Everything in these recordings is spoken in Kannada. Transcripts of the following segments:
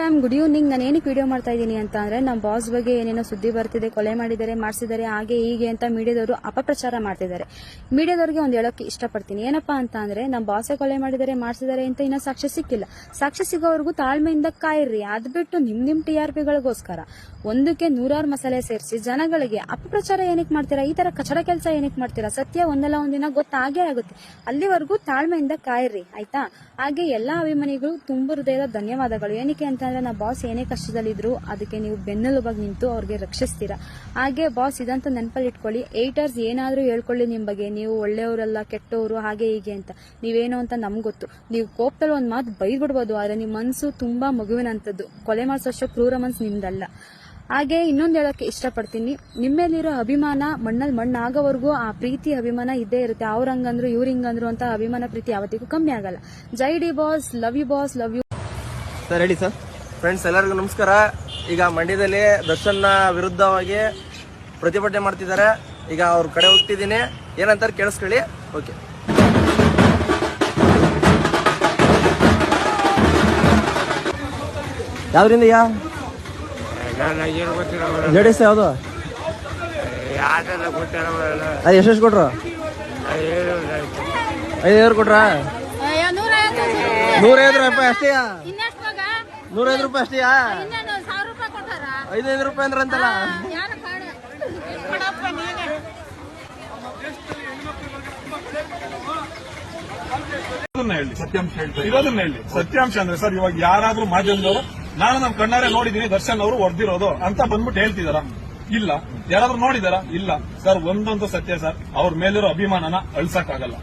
ಫ್ಯಾಮ್ ಗುಡ್ ಈವ್ನಿಂಗ್ ನಾನು ಏನಕ್ಕೆ ವಿಡಿಯೋ ಮಾಡ್ತಾ ಇದ್ದೀನಿ ಅಂತ ಅಂದ್ರೆ ನಮ್ಮ ಬಾಸ್ ಬಗ್ಗೆ ಏನೇನೋ ಸುದ್ದಿ ಬರ್ತಿದೆ, ಕೊಲೆ ಮಾಡಿದ್ದಾರೆ, ಮಾಡಿಸಿದ್ದಾರೆ, ಹಾಗೆ ಹೀಗೆ ಅಂತ ಮೀಡಿಯಾದವರು ಅಪಪ್ರಚಾರ ಮಾಡ್ತಿದ್ದಾರೆ. ಮೀಡಿಯಾದವ್ರಿಗೆ ಒಂದು ಹೇಳೋಕೆ ಇಷ್ಟಪಡ್ತೀನಿ. ಏನಪ್ಪಾ ಅಂತ ಅಂದ್ರೆ ನಮ್ಮ ಬಾಸೇ ಕೊಲೆ ಮಾಡಿದ್ದಾರೆ, ಮಾಡಿಸಿದ್ದಾರೆ ಅಂತ ಇನ್ನೂ ಸಾಕ್ಷ್ಯ ಸಿಕ್ಕಿಲ್ಲ. ಸಾಕ್ಷ್ಯ ಸಿಗೋವರೆಗೂ ತಾಳ್ಮೆಯಿಂದ ಕಾಯಿರ್ರಿ ಅದು ಬಿಟ್ಟು ನಿಮ್ಮ ನಿಮ್ಮ ಟಿ ಆರ್ ಪಿಗಳಿಗೋಸ್ಕರ ಒಂದಕ್ಕೆ ನೂರಾರು ಮಸಾಲೆ ಸೇರಿಸಿ, ಜನಗಳಿಗೆ ಅಪಪ್ರಚಾರ ಏನಕ್ಕೆ ಮಾಡ್ತೀರಾ? ಈ ತರ ಕಚಡ ಕೆಲಸ ಏನಕ್ಕೆ ಮಾಡ್ತೀರಾ? ಸತ್ಯ ಒಂದಲ್ಲ ಒಂದಿನ ಗೊತ್ತಾಗೇ ಆಗುತ್ತೆ. ಅಲ್ಲಿವರೆಗೂ ತಾಳ್ಮೆಯಿಂದ ಕಾಯಿರ್ರಿ ಆಯ್ತಾ? ಹಾಗೆ ಎಲ್ಲಾ ಅಭಿಮಾನಿಗಳು ತುಂಬ ಹೃದಯದ ಧನ್ಯವಾದಗಳು. ಏನಕ್ಕೆ ಅಂತಂದ್ರೆ ನಾ ಬಾಸ್ ಏನೇ ಕಷ್ಟದಲ್ಲಿದ್ರು ಅದಕ್ಕೆ ನೀವು ಬೆನ್ನೆಲುಬಾಗಿ ನಿಂತು ಅವ್ರಿಗೆ ರಕ್ಷಿಸ್ತೀರಾ? ಹಾಗೆ ಬಾಸ್ ಇದಂತ ನೆನಪಲ್ಲಿ ಇಟ್ಕೊಳ್ಳಿ ಏಟರ್ಸ್ ಏನಾದ್ರೂ ಹೇಳ್ಕೊಳ್ಳಿ ನಿಮ್ ಬಗ್ಗೆ, ನೀವು ಒಳ್ಳೆಯವರಲ್ಲ, ಕೆಟ್ಟವರು, ಹಾಗೆ ಹೀಗೆ ಅಂತ. ನೀವೇನು ಅಂತ ನಮ್ಗೆ ಗೊತ್ತು. ನೀವು ಕೋಪದಲ್ಲಿ ಒಂದು ಮಾತು ಬೈದ್ಬಿಡ್ಬೋದು, ಆದ್ರೆ ನಿಮ್ ಮನ್ಸು ತುಂಬಾ ಮಗುವಿನಂಥದ್ದು ಕೊಲೆ ಮಾಡಿಸೋಷ್ಟು ಕ್ರೂರ ಮನ್ಸು ನಿಮ್ದಲ್ಲ. ಹಾಗೆ ಇನ್ನೊಂದು ಹೇಳಕ್ಕೆ ಇಷ್ಟಪಡ್ತೀನಿ ನಿಮ್ಮಲ್ಲಿರೋ ಅಭಿಮಾನ ಮಣ್ಣಲ್ಲಿ ಮಣ್ಣು ಆಗೋವರೆಗೂ ಆ ಪ್ರೀತಿ, ಅಭಿಮಾನ ಇದ್ದೇ ಇರುತ್ತೆ. ಅವ್ರ ಹಂಗಂದ್ರು, ಇವ್ರ ಹಿಂಗಂದ್ರು ಅಂತ ಅಭಿಮಾನ ಪ್ರೀತಿ ಯಾವತ್ತಿಗೂ ಕಮ್ಮಿ ಆಗಲ್ಲ. ಜೈ D boss, love you boss, love you. Sir, ಹೇಳಿ ಸರ್. ಫ್ರೆಂಡ್ಸ್ ಎಲ್ಲರಿಗೂ ನಮಸ್ಕಾರ. ಈಗ ಮಂಡ್ಯದಲ್ಲಿ ದರ್ಶನ್ನ ವಿರುದ್ಧವಾಗಿ ಪ್ರತಿಭಟನೆ ಮಾಡ್ತಿದ್ದಾರೆ. ಈಗ ಅವ್ರ ಕಡೆ ಹೋಗ್ತಿದ್ದೀನಿ. ಏನಂತಾರೆ ಕೇಳಿಸ್ಕೊಳ್ಳಿ. ಓಕೆ ಯಾವ್ದ್ರಿಂದ ಯಾ? ಲೇಡೀಸ್ ಯಾವುದು? ಅದು ಎಷ್ಟೆಷ್ಟು ಕೊಟ್ರು? ಐದು ಕೊಟ್ರ? ನೂರೈವತ್ತು ರೂಪಾಯಿ ಅಷ್ಟೇಯಾ ನೂರೈದು ರೂಪಾಯಿ ಅಷ್ಟೇಯಾ ಐದೈದು ರೂಪಾಯಿ ಅಂದ್ರೆ ಅಂತಲ್ಲ ಹೇಳಿ ಸತ್ಯಾಂಶ ಹೇಳ್ತಾರೆ ಇರೋದನ್ನ ಹೇಳಿ. ಸತ್ಯಾಂಶ ಅಂದ್ರೆ ಸರ್ ಇವಾಗ ಯಾರಾದ್ರೂ ಮಾಧ್ಯಮದವರು ನಾನು ನಮ್ಮ ಕಣ್ಣಾರೆ ನೋಡಿದೀನಿ ದರ್ಶನ್ ಅವರು ಹೊಡೆದಿರೋದು ಅಂತ ಬಂದ್ಬಿಟ್ಟು ಹೇಳ್ತಿದಾರ? ಇಲ್ಲ. ಯಾರಾದ್ರೂ ನೋಡಿದಾರ? ಇಲ್ಲ. ಸರ್ ಒಂದೊಂದು ಸತ್ಯ ಸರ್ ಅವ್ರ ಮೇಲಿರೋ ಅಭಿಮಾನನ ಅಳ್ಸಕ್ಕಾಗಲ್ಲ.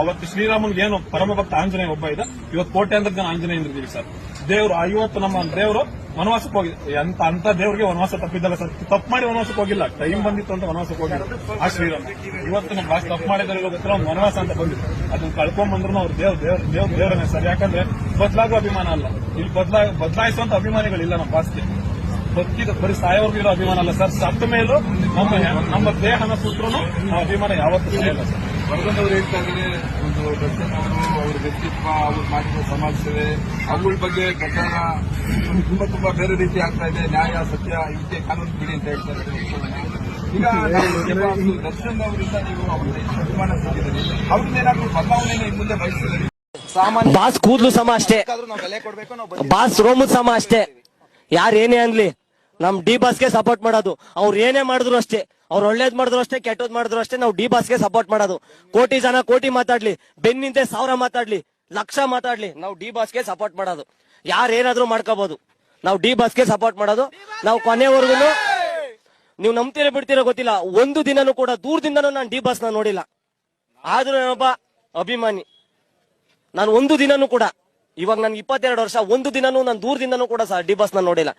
ಅವತ್ತು ಶ್ರೀರಾಮನ್ಗೆ ಏನು ಪರಮ ಭಕ್ತ ಆಂಜನೇಯ ಒಬ್ಬ ಇದೆ. ಇವತ್ತು ಕೋಟ್ಯಾಂತರ ಜನ ಇದ್ದೀವಿ ಸರ್. ದೇವ್ರು ಇವತ್ತು ನಮ್ಮ ದೇವರು ವನವಾಸಕ್ಕೆ ಹೋಗಿದೆ ಅಂತ ಅಂತ ದೇವರಿಗೆ ವನವಾಸ ತಪ್ಪಿದ್ದಲ್ಲ ಸರ್. ತಪ್ಪು ಮಾಡಿ ವನವಾಸಕ್ಕೆ ಹೋಗಿಲ್ಲ. ಟೈಮ್ ಬಂದಿತ್ತು ಅಂತ ವನವಾಸಕ್ಕೆ ಹೋಗಿಲ್ಲ ಆ ಶ್ರೀರಾಮ. ಇವತ್ತು ನಮ್ಮ ಭಾಷೆ ತಪ್ಪು ಮಾಡಿದ್ರೆ ಗೊತ್ತಿಲ್ಲ ಒಂದು ವನವಾಸ ಅಂತ ಬಂದಿತ್ತು. ಅದನ್ನ ಕಳ್ಕೊಂಡ್ ಬಂದ್ರು ಅವ್ರು ದೇವ್ರ ದೇವ್ರ ದೇವ್ರ, ದೇವರನ್ನೇ ಸರ್. ಯಾಕಂದ್ರೆ ಬದಲಾಗುವ ಅಭಿಮಾನ ಅಲ್ಲ. ಇಲ್ಲಿ ಬದಲಾ, ಬದಲಾಯಿಸುವಂತ ಅಭಿಮಾನಿಗಳಿಲ್ಲ ನಮ್ಮ ಭಾಷೆ ಬದುಕಿದ ಬರೀ ಸಾಯೋರ್ಗೂ ಇರೋ ಅಭಿಮಾನ ಅಲ್ಲ ಸರ್. ಸತ್ತ ಮೇಲೂ ನಮ್ಮ ನಮ್ಮ ದೇಹನ ಸುತ್ತರೂ ಅಭಿಮಾನ ಯಾವತ್ತೂ ಇಲ್ಲ ಸರ್. ವರ್ಗದವರು ಹೇಳ್ತಾ ಇದ್ದಾರೆ ಒಂದು ದರ್ಶನ್ ಅವರು ಅವರ ವ್ಯಕ್ತಿತ್ವ ಅವರು ಮಾಡಿದ ಸಮಾಜ ಸೇವೆ ಅವುಗಳ ಬಗ್ಗೆ ಪ್ರಚಾರ ತುಂಬಾ ತುಂಬಾ ಬೇರೆ ರೀತಿ ಆಗ್ತಾ ಇದೆ ನ್ಯಾಯ ಸತ್ಯ ಇದಕ್ಕೆ ಕಾನೂನು ಬಿಡಿ ಅಂತ ಹೇಳ್ತಾ ಇದ್ದಾರೆ ಈಗ ದರ್ಶನ್ ಅವರಿಂದ ನೀವು ಅವರಿಗೆ ಎಷ್ಟು ಅಭಿಮಾನ ಸಿಕ್ಕಿದ್ದೀರಿ ಅವ್ರನ್ನ ಏನಾದ್ರು ಬದಲಾವಣೆ ಇನ್ನು ಮುಂದೆ ಬಯಸಿದ್ದೀರಿ ಸಾಮಾನ್ಯ ಬಾಸ್ ಕೂದ್ಲು ಸಮ ಅಷ್ಟೇ. ನಾವು ಬೆಲೆ ಕೊಡ್ಬೇಕು ನಾವು ಬಾಸ್ ರೋಮು ಸಮ ಅಷ್ಟೇ. ಯಾರೇನೇ ಏನೇ ಅನ್ಲಿ ನಮ್ ಡಿ ಬಾಸ್ಗೆ ಸಪೋರ್ಟ್ ಮಾಡೋದು. ಅವ್ರು ಏನೇ ಮಾಡಿದ್ರು ಅಷ್ಟೇ. ಅವ್ರು ಒಳ್ಳೇದ್ ಮಾಡಿದ್ರು ಅಷ್ಟೇ, ಕೆಟ್ಟದ್ ಮಾಡಿದ್ರು ಅಷ್ಟೇ, ನಾವು ಡಿ ಬಾಸ್ಗೆ ಸಪೋರ್ಟ್ ಮಾಡೋದು. ಕೋಟಿ ಜನ ಕೋಟಿ ಮಾತಾಡ್ಲಿ ಬೆನ್ನಿಂದೆ ಸಾವಿರ ಮಾತಾಡ್ಲಿ, ಲಕ್ಷ ಮಾತಾಡ್ಲಿ, ನಾವು ಡಿ ಬಾಸ್ಗೆ ಸಪೋರ್ಟ್ ಮಾಡೋದು. ಯಾರೇನಾದ್ರೂ ಮಾಡ್ಕೋಬಹುದು ನಾವು ಡಿ ಬಾಸ್ಗೆ ಸಪೋರ್ಟ್ ಮಾಡೋದು. ನಾವು ಕೊನೆವರೆಗೂ, ನೀವು ನಂಬ್ತೀರ ಬಿಡ್ತೀರೋ ಗೊತ್ತಿಲ್ಲ. ಒಂದು ದಿನನೂ ಕೂಡ ದೂರದಿಂದನೂ ನಾನು ಡಿ ಬಾಸ್ನ ನೋಡಿಲ್ಲ. ಆದ್ರೂ ನಾನೊಬ್ಬ ಅಭಿಮಾನಿ. ನಾನು ಒಂದು ದಿನನೂ ಕೂಡ, ಇವಾಗ ನನ್ಗೆ ಇಪ್ಪತ್ತೆರಡು ವರ್ಷ, ಒಂದು ದಿನನೂ ನಾನು ದೂರದಿಂದನೂ ಕೂಡ ಸರ್ ಡಿ ಬಾಸ್ನ ನೋಡಿಲ್ಲ.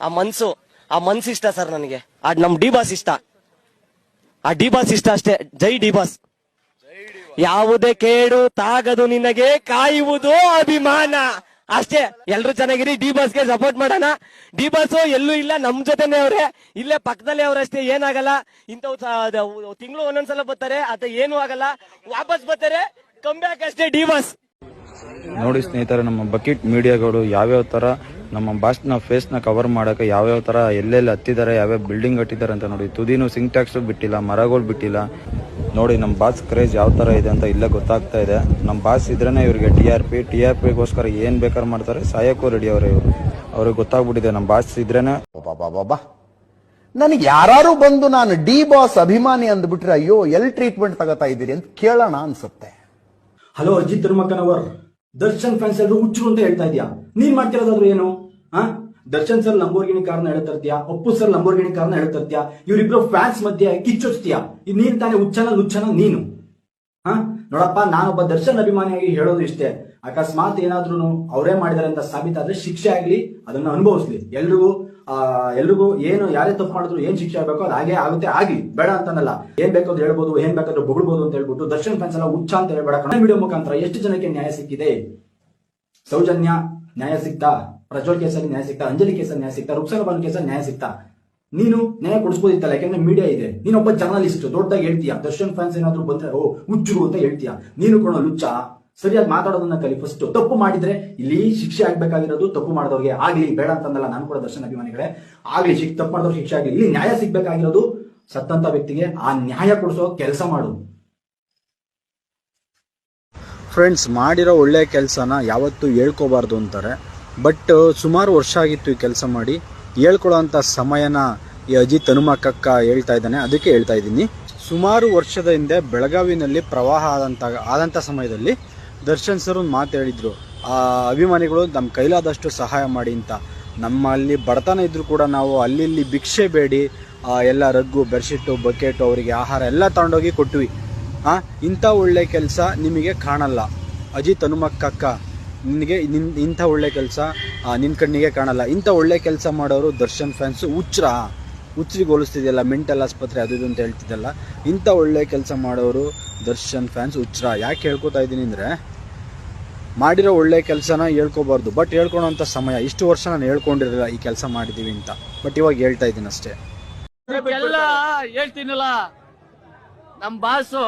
ಆ ಮನ್ಸು ಆ ಮನ್ಸು ಇಷ್ಟ ಸರ್ ನನಗೆ. ಆ ನಮ್ ಡಿ ಬಾಸ್ ಇಷ್ಟ. ಆ ಡಿ ಬಾಸ್ ಇಷ್ಟ ಅಷ್ಟೇ. ಜೈ ಡಿ ಬಾಸ್. ಯಾವುದೇ ಕೇಡು ತಾಗದು ನಿನಗೆ, ಕಾಯುವುದು ಅಭಿಮಾನ. ಅಷ್ಟೇ. ಎಲ್ರು ಚೆನ್ನಾಗಿರಿ, ಡಿ ಬಾಸ್ಗೆ ಸಪೋರ್ಟ್ ಮಾಡೋಣ. ಡಿ ಬಾಸ್ ಎಲ್ಲೂ ಇಲ್ಲ, ನಮ್ ಜೊತೆನೆ ಅವ್ರೆ. ಇಲ್ಲೇ ಪಕ್ಕದಲ್ಲೇ ಅವ್ರಷ್ಟೇ, ಏನಾಗಲ್ಲ. ಇಂಥವು ತಿಂಗಳು ಒಂದೊಂದ್ಸಲ ಬರ್ತಾರೆ ಅದ ಏನು ಆಗಲ್ಲ. ವಾಪಸ್ ಬರ್ತಾರೆ ಕಂಬ್ಯಾಕ್ ಬ್ಯಾಕ್ ಅಷ್ಟೇ ಡಿ ಬಾಸ್. ನೋಡಿ ಸ್ನೇಹಿತರೆ, ನಮ್ಮ ಬಕೆಟ್ ಮೀಡಿಯಾಗಳು ಯಾವ್ಯಾವ ತರ ನಮ್ಮ ಭಾಷಣ ಫೇಸ್ನ ಕವರ್ ಮಾಡಕ್ಕೆ ಯಾವ್ಯಾವ ತರ ಎಲ್ಲೆಲ್ಲಿ ಹತ್ತಿದ್ದಾರೆ ಯಾವ್ಯಾವ ಬಿಲ್ಡಿಂಗ್ ಕಟ್ಟಿದ್ದಾರೆ ಅಂತ ನೋಡಿ. ತುದಿನು ಸಿಂಕ್ ಟ್ಯಾಕ್ಸ್ ಬಿಟ್ಟಿಲ್ಲ ಮರಗಳು ಬಿಟ್ಟಿಲ್ಲ. ನೋಡಿ ನಮ್ಮ ಬಾಸ್ ಕ್ರೇಜ್ ಯಾವ ತರ ಇದೆ ಅಂತ ಇಲ್ಲೇ ಗೊತ್ತಾಗ್ತಾ ಇದೆ. ನಮ್ಮ ಬಾಸ್ ಇದ್ರೇನೆ ಇವರಿಗೆ T R P T R ಪಿಗೋಸ್ಕರ ಏನ್ ಬೇಕಾದ್ರೆ ಮಾಡ್ತಾರೆ. ಸಾಯಕ್ಕೂ ರೆಡಿ ಅವ್ರೆ ಇವರು. ಅವ್ರಿಗೆ ಗೊತ್ತಾಗ್ಬಿಟ್ಟಿದೆ ನಮ್ಮ ಬಾಸ್ ಇದ್ರೇನೆ. ಬಾಬಾ ನನಗೆ ಯಾರು ಬಂದು ನಾನು ಡಿ ಬಾಸ್ ಅಭಿಮಾನಿ ಅಂದ್ಬಿಟ್ರೆ ಅಯ್ಯೋ ಎಲ್ ಟ್ರೀಟ್ಮೆಂಟ್ ತಗೋತಾ ಇದ್ದೀರಿ? ಅಂತ ಕೇಳೋಣ ಅನ್ಸುತ್ತೆ. ಹಲೋ ಅಜಿತ್ ತಿರುಮಕ್ಕನವರ್ ದರ್ಶನ್ ಫ್ಯಾನ್ಸ್ ಎಲ್ಲರೂ ಹುಚ್ಚು ಅಂತ ಹೇಳ್ತಾ ಇದೀಯಾ? ನೀನ್ ಮಾಡ್ತಿರೋದಾದ್ರು ಏನು? ಹಾ ದರ್ಶನ್ ಸರ್ ಲಂಬೋರ್ಗಿಣಿ ಕಾರ್ನ ಹೇಳ್ತಿರ್ತೀಯ ಅಪ್ಪು ಸರ್ ಲಂಬೋರ್ಗಿಣಿ ಕಾರ್ನ ಹೇಳ್ತಿರ್ತೀಯ ಇವರಿಬ್ರು ಫ್ಯಾನ್ಸ್ ಮಧ್ಯೆ ಕಿಚ್ಚೊಚ್ತೀಯ ನೀನ್ ತಾನೇ ಹುಚ್ಚನ ಲುಚ್ಚನ ನೀನು. ನೋಡಪ್ಪ ನಾನೊಬ್ಬ ದರ್ಶನ್ ಅಭಿಮಾನಿಯಾಗಿ ಹೇಳೋದು ಇಷ್ಟೇ. ಅಕಸ್ಮಾತ್ ಏನಾದ್ರೂ ಅವರೇ ಮಾಡಿದಾರೆ ಅಂತ ಸಾಬೀತಾದ್ರೆ ಶಿಕ್ಷೆ ಆಗ್ಲಿ, ಅದನ್ನ ಅನುಭವಿಸ್ಲಿ. ಎಲ್ರಿಗೂ, ಆ, ಎಲ್ರಿಗೂ ಏನು, ಯಾರೇ ತಪ್ಪು ಮಾಡಿದ್ರು ಏನ್ ಶಿಕ್ಷೆ ಆಗ್ಬೇಕು ಅದು ಹಾಗೆ ಆಗುತ್ತೆ. ಆಗ್ಲಿ, ಬೇಡ ಅಂತನಲ್ಲ. ಏನ್ ಬೇಕಾದ್ರೂ ಹೇಳ್ಬೋದು, ಏನ್ ಬೇಕಾದ್ರೂ ಬೊಗಳ್ಬೋದು ಅಂತ ಹೇಳ್ಬಿಟ್ಟು ದರ್ಶನ್ ಫ್ಯಾನ್ಸ್ ಎಲ್ಲ ಹುಚ್ಚ ಅಂತ ಹೇಳ್ಬೇಡ ಕನ್ನಡ ವಿಡಿಯೋ ಮುಖಾಂತರ ಎಷ್ಟು ಜನಕ್ಕೆ ನ್ಯಾಯ ಸಿಕ್ಕಿದೆ? ಸೌಜನ್ಯ, ನ್ಯಾಯ ಸಿಕ್ತಾ? ಪ್ರಜ್ವಲ್ ಕೇಸಲ್ಲಿ ನ್ಯಾಯ ಸಿಗ್ತಾ ಅಂಜಲಿ ಕೇಸಲ್ಲಿ ನ್ಯಾಯ ಸಿಗ್ತಾ ರುಕ್ಸಲ್ ಬಾನು ಕೇಸಲ್ಲಿ ನ್ಯಾಯ ಸಿಗ್ತಾ ನೀನು ನ್ಯಾಯ ಕೊಡಿಸ್ಬೋದಿತ್ತಲ್ಲ, ಯಾಕಂದ್ರೆ ಮೀಡಿಯಾ ಇದೆ. ನೀನೊಬ್ಬ ಜರ್ನಲಿಸ್ಟ್ ದೊಡ್ಡದಾಗಿ ಹೇಳ್ತೀಯ? ದರ್ಶನ್ ಫ್ಯಾನ್ಸ್ ಏನಾದ್ರು ಬಂದ್ರೆ, ಓ, ಹುಚ್ಚುರು ಅಂತ ಹೇಳ್ತೀಯ? ನೀನು ಕೊಡೋ ಲುಚ್ಚ ಸರಿಯಾಗಿ ಮಾತಾಡೋದನ್ನ ಕಲಿ ಫಸ್ಟ್ ತಪ್ಪು ಮಾಡಿದ್ರೆ, ಇಲ್ಲಿ ಶಿಕ್ಷೆ ಆಗ್ಬೇಕಾಗಿರೋದು ತಪ್ಪು ಮಾಡಿದವ್ರಿಗೆ ಆಗ್ಲಿ, ಬೇಡ ಅಂತಂದಲ್ಲ ನಾನು ಕೂಡ ದರ್ಶನ್ ಅಭಿಮಾನಿಗಳೇ. ಆಗ್ಲಿ, ಶಿಕ್, ತಪ್ಪು ಮಾಡಿದವ್ರು ಶಿಕ್ಷೆ ಆಗಲಿ. ಇಲ್ಲಿ ನ್ಯಾಯ ಸಿಗ್ಬೇಕಾಗಿರೋದು ಸತ್ತಂತ ವ್ಯಕ್ತಿಗೆ ಆ ನ್ಯಾಯ ಕೊಡಿಸೋ ಕೆಲಸ ಮಾಡು. ಫ್ರೆಂಡ್ಸ್ ಮಾಡಿರೋ ಒಳ್ಳೆ ಕೆಲಸನ ಯಾವತ್ತೂ ಹೇಳ್ಕೋಬಾರ್ದು ಅಂತಾರೆ. ಬಟ್ ಸುಮಾರು ವರ್ಷ ಆಗಿತ್ತು ಈ ಕೆಲಸ ಮಾಡಿ. ಹೇಳ್ಕೊಳ್ಳೋಂಥ ಸಮಯನ ಈ ಅಜಿತ್ ಹನುಮಕ್ಕಕ್ಕ ಹೇಳ್ತಾ ಇದ್ದಾನೆ, ಅದಕ್ಕೆ ಹೇಳ್ತಾ ಇದ್ದೀನಿ. ಸುಮಾರು ವರ್ಷದ ಹಿಂದೆ ಬೆಳಗಾವಿನಲ್ಲಿ ಪ್ರವಾಹ ಆದಂಥ ಆದಂಥ ಸಮಯದಲ್ಲಿ ದರ್ಶನ್ ಸರ್ ಒಂದು ಮಾತು ಹೇಳಿದರು. ಆ ಅಭಿಮಾನಿಗಳು ನಮ್ಮ ಕೈಲಾದಷ್ಟು ಸಹಾಯ ಮಾಡಿ ಅಂತ. ನಮ್ಮಲ್ಲಿ ಬಡತನ ಇದ್ದರೂ ಕೂಡ ನಾವು ಅಲ್ಲಿ ಇಲ್ಲಿ ಭಿಕ್ಷೆ ಬೇಡಿ ಎಲ್ಲ ರಗ್ಗು, ಬೆಡ್ಶೀಟು, ಬಕೆಟು, ಅವರಿಗೆ ಆಹಾರ ಎಲ್ಲ ತಗೊಂಡೋಗಿ ಕೊಟ್ವಿ. ಹಾಂ ಇಂಥ ಒಳ್ಳೆ ಕೆಲಸ ನಿಮಗೆ ಕಾಣಲ್ಲ. ಅಜಿತ್ ಹನುಮಕ್ಕಕ್ಕ ನಿನಗೆ ನಿನ್ ಇಂಥ ಒಳ್ಳೆ ಕೆಲಸ ನಿನ್ನ ಕಣ್ಣಿಗೆ ಕಾಣಲ್ಲ. ಇಂಥ ಒಳ್ಳೆ ಕೆಲಸ ಮಾಡೋರು ದರ್ಶನ್ ಫ್ಯಾನ್ಸು ಹುಚ್ರ ಹುಚ್ಚರಿಗೆ ಹೋಲಿಸ್ತಿದೆಯಲ್ಲ, ಮೆಂಟಲ್ ಆಸ್ಪತ್ರೆ ಅದು ಇದು ಅಂತ ಹೇಳ್ತಿದ್ದಲ್ಲ. ಇಂಥ ಒಳ್ಳೆ ಕೆಲಸ ಮಾಡೋರು ದರ್ಶನ್ ಫ್ಯಾನ್ಸ್ ಹುಚ್ರ ಯಾಕೆ ಹೇಳ್ಕೊತಾ ಇದ್ದೀನಿ ಅಂದರೆ, ಮಾಡಿರೋ ಒಳ್ಳೆ ಕೆಲಸನ ಹೇಳ್ಕೊಬಾರ್ದು. ಬಟ್ ಹೇಳ್ಕೊಳೋಂಥ ಸಮಯ. ಇಷ್ಟು ವರ್ಷ ನಾನು ಹೇಳ್ಕೊಂಡಿರಲಿಲ್ಲ ಈ ಕೆಲಸ ಮಾಡಿದ್ದೀವಿ ಅಂತ. ಬಟ್ ಇವಾಗ ಹೇಳ್ತಾ ಇದ್ದೀನಿ ಅಷ್ಟೇ. ಹೇಳ್ತೀನಲ್ಲ ನಮ್ಮ ಬಾಸು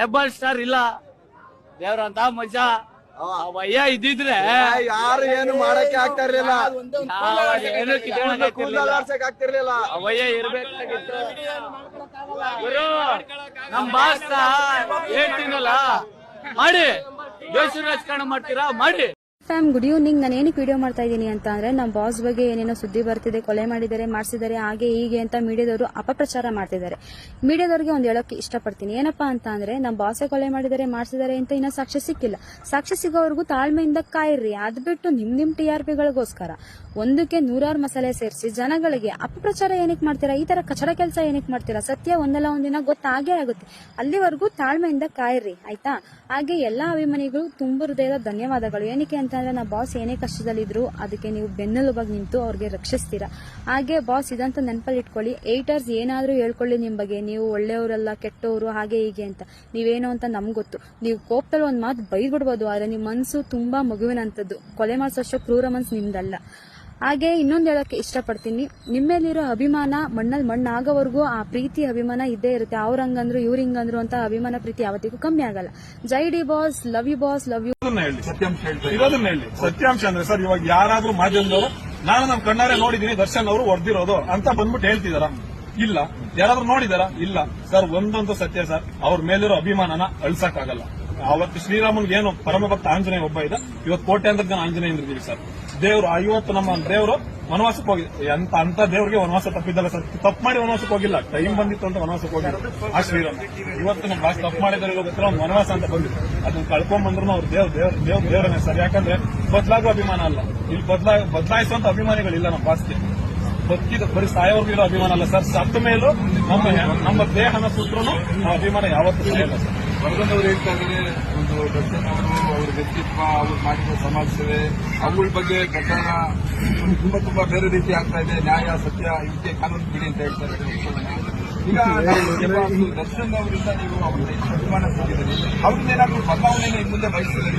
ರೆಬಲ್ ಸ್ಟಾರ್ ಇಲ್ಲ. ದೇವ್ರಂತ ಮಜಾ. ಅವಯ್ಯ ಇದ್ದಿದ್ರೆ ಯಾರು ಏನು ಮಾಡಕ್ಕೆ ಆಗ್ತಾ ಇರ್ಲಿಲ್ಲ. ಆಗ್ತಿರ್ಲಿಲ್ಲ ಅವಯ್ಯ ಇರ್ಬೇಕಾಗಿತ್ತು. ಗುರು ನಮ್ ಬಾಸ್ತ ಹೇಳ್ತೀನಲ್ಲ ಮಾಡಿ. ದೇಶ ರಾಜಕಾರಣ ಮಾಡ್ತೀರಾ? ಮಾಡಿ. ಫ್ಯಾಮ್ ಗುಡ್ ಈವ್ನಿಂಗ್ ನಾನು ಏನಕ್ಕೆ ವಿಡಿಯೋ ಮಾಡ್ತಾ ಇದ್ದೀನಿ ಅಂತ ಅಂದರೆ ನಮ್ಮ ಬಾಸ್ ಬಗ್ಗೆ ಏನೇನೋ ಸುದ್ದಿ ಬರ್ತಿದೆ, ಕೊಲೆ ಮಾಡಿದ್ದಾರೆ, ಮಾಡಿಸಿದ್ದಾರೆ, ಹಾಗೆ ಹೀಗೆ ಅಂತ ಮೀಡಿಯಾದವರು ಅಪಪ್ರಚಾರ ಮಾಡ್ತಿದ್ದಾರೆ. ಮೀಡಿಯಾದವ್ರಿಗೆ ಒಂದು ಹೇಳೋಕೆ ಇಷ್ಟಪಡ್ತೀನಿ. ಏನಪ್ಪಾ ಅಂತ ಅಂದರೆ ನಮ್ಮ ಬಾಸೆ ಕೊಲೆ ಮಾಡಿದ್ದಾರೆ, ಮಾಡಿಸಿದ್ದಾರೆ ಅಂತ ಇನ್ನೂ ಸಾಕ್ಷ್ಯ ಸಿಕ್ಕಿಲ್ಲ. ಸಾಕ್ಷ್ಯ ಸಿಗೋವರೆಗೂ ತಾಳ್ಮೆಯಿಂದ ಕಾಯಿರಿ. ಅದು ಬಿಟ್ಟು ನಿಮ್ಮ ನಿಮ್ಮ ಟಿ ಆರ್ ಪಿಗಳಿಗೋಸ್ಕರ ಒಂದಕ್ಕೆ ನೂರಾರು ಮಸಾಲೆ ಸೇರಿಸಿ ಜನಗಳಿಗೆ ಅಪಪ್ರಚಾರ ಏನಕ್ಕೆ ಮಾಡ್ತೀರಾ? ಈ ಥರ ಕಚಡ ಕೆಲಸ ಏನಕ್ಕೆ ಮಾಡ್ತೀರಾ? ಸತ್ಯ ಒಂದಲ್ಲ ಒಂದಿನ ಗೊತ್ತಾಗೇ ಆಗುತ್ತೆ. ಅಲ್ಲಿವರೆಗೂ ತಾಳ್ಮೆಯಿಂದ ಕಾಯಿರಿ, ಆಯ್ತಾ? ಹಾಗೆ ಎಲ್ಲ ಅಭಿಮಾನಿಗಳು ತುಂಬ ಹೃದಯದ ಧನ್ಯವಾದಗಳು. ಏನಕ್ಕೆ ಅಂತಂದ್ರೆ ನಾ ಬಾಸ್ ಏನೇ ಕಷ್ಟದಲ್ಲಿದ್ರು ಅದಕ್ಕೆ ನೀವು ಬೆನ್ನೆಲುಬಾಗಿ ನಿಂತು ಅವ್ರಿಗೆ ರಕ್ಷಿಸ್ತೀರಾ. ಹಾಗೆ ಬಾಸ್ ಇದಂತ ನೆನಪಲ್ಲಿ ಇಟ್ಕೊಳ್ಳಿ ಏಟರ್ಸ್ ಏನಾದರೂ ಹೇಳ್ಕೊಳ್ಳಿ ನಿಮ್ಮ ಬಗ್ಗೆ, ನೀವು ಒಳ್ಳೆಯವರಲ್ಲ, ಕೆಟ್ಟವರು, ಹಾಗೆ ಹೀಗೆ ಅಂತ. ನೀವೇನು ಅಂತ ನಮ್ಗೆ ಗೊತ್ತು. ನೀವು ಕೋಪದಲ್ಲಿ ಒಂದು ಮಾತು ಬೈದ್ಬಿಡ್ಬೋದು, ಆದರೆ ನಿಮ್ಮ ಮನಸ್ಸು ತುಂಬಾ ಮಗುವಿನಂಥದ್ದು ಕೊಲೆ ಮಾಡಿಸೋಷ್ಟು ಕ್ರೂರ ಮನ್ಸು ನಿಮ್ದಲ್ಲ. ಹಾಗೆ ಇನ್ನೊಂದು ಹೇಳಕ್ಕೆ ಇಷ್ಟಪಡ್ತೀನಿ. ನಿಮ್ಮೇಲಿರೋ ಅಭಿಮಾನ ಮಣ್ಣಲ್ಲಿ ಮಣ್ಣಾಗೋವರೆಗೂ ಆ ಪ್ರೀತಿ ಅಭಿಮಾನ ಇದ್ದೇ ಇರುತ್ತೆ. ಅವ್ರ ಹಂಗಂದ್ರು ಇವ್ರ ಹಿಂಗಂದ್ರು ಅಂತ ಅಭಿಮಾನ ಪ್ರೀತಿ ಯಾವತ್ತಿಗೂ ಕಮ್ಮಿ ಆಗಲ್ಲ. ಜೈ D boss, love you boss, love you ಹೇಳಿ, ಸತ್ಯಾಂಶ ಹೇಳಿ. ಸತ್ಯಾಂಶ ಅಂದ್ರೆ ಸರ್, ಇವಾಗ ಯಾರಾದ್ರೂ ಮಾಧ್ಯಮದವರು, ನಾನು ನಮ್ ಕಣ್ಣಾರೆ ನೋಡಿದೀನಿ ದರ್ಶನ್ ಅವರು ಹೊಡೆದಿರೋದು ಅಂತ ಬಂದ್ಬಿಟ್ಟು ಹೇಳ್ತಿದಾರ? ಇಲ್ಲ. ಯಾರಾದ್ರೂ ನೋಡಿದಾರ? ಇಲ್ಲ. ಸರ್ ಒಂದೊಂದು ಸತ್ಯ ಸರ್, ಅವ್ರ ಮೇಲಿರೋ ಅಭಿಮಾನನ ಅಳ್ಸಕ್ಕಾಗಲ್ಲ. ಅವತ್ತು ಶ್ರೀರಾಮನ್ಗೆ ಏನು ಪರಮ ಭಕ್ತ ಆಂಜನೇಯ ಒಬ್ಬ ಇದೆ. ಇವತ್ತು ಕೋಟ್ಯಾಂತರ ಜನ ಆಂಜನೇಯಂದ್ರಿದ್ದೀವಿ ಸರ್. ದೇವರು ಇವತ್ತು ನಮ್ಮ ದೇವರು ವನವಾಸಕ್ಕೆ ಹೋಗಿ ಅಂತ ಅಂತ ದೇವರಿಗೆ ವನವಾಸ ತಪ್ಪಿದ್ದಲ್ಲ ಸರ್. ತಪ್ಪು ಮಾಡಿ ವನವಾಸಕ್ಕೆ ಹೋಗಿಲ್ಲ. ಟೈಮ್ ಬಂದಿತ್ತು ಅಂತ ವನವಾಸಕ್ಕೆ ಹೋಗಿಲ್ಲ ಆ ಶ್ರೀರಾಮ್. ಇವತ್ತು ನಮ್ಮ ಭಾಷೆ ತಪ್ಪು ಮಾಡಿದ್ರೆ ಗೊತ್ತಿಲ್ಲ ಒಂದು ವನವಾಸ ಅಂತ ಬಂದಿತ್ತು ಅದನ್ನ ಕಳ್ಕೊಂಡ್ ಬಂದ್ರು ಅವ್ರು ದೇವ್ ದೇವ್ ದೇವ್ ದೇವರನ್ನೇ ಸರ್. ಯಾಕಂದ್ರೆ ಬದಲಾಗುವ ಅಭಿಮಾನ ಅಲ್ಲ. ಇಲ್ಲಿ ಬದಲಾ ಬದಲಾಯಿಸುವಂತ ಅಭಿಮಾನಿಗಳಿಲ್ಲ ನಮ್ಮ ಭಾಷೆ ಬದುಕಿದ ಬರೀ ಸಾಯೋರ್ಗೂ ಇರೋ ಅಭಿಮಾನ ಅಲ್ಲ ಸರ್. ಸತ್ತ ಮೇಲೂ ನಮ್ಮ ನಮ್ಮ ದೇಹನ ಸುತ್ತರೂ ಅಭಿಮಾನ ಯಾವತ್ತೂ ಇಲ್ಲ ಸರ್. ವರದನ್ ಅವರು ಹೇಳ್ತಾ ಇದ್ದಾರೆ ಒಂದು ದರ್ಶನ್ ಅವರು ಅವ್ರ ವ್ಯಕ್ತಿತ್ವ, ಅವ್ರು ಮಾಡಿದ ಸಮಾಜ ಸೇವೆ ಅವುಗಳ ಬಗ್ಗೆ ಪ್ರಕರಣ ತುಂಬಾ ತುಂಬಾ ಬೇರೆ ರೀತಿ ಆಗ್ತಾ ಇದೆ ನ್ಯಾಯ, ಸತ್ಯ ಇದಕ್ಕೆ ಕಾನೂನು ಬಿಡಿ ಅಂತ ಹೇಳ್ತಾ ಇದ್ದಾರೆ ಈಗ ದರ್ಶನ್ ಅವರಿಂದ ನೀವು ಅವರ ಅಭಿಮಾನ ಅವ್ರನ್ನೇನಾದ್ರೂ ಏನಾದರೂ ಇನ್ನು ಮುಂದೆ ಬಯಸಿದ್ರೆ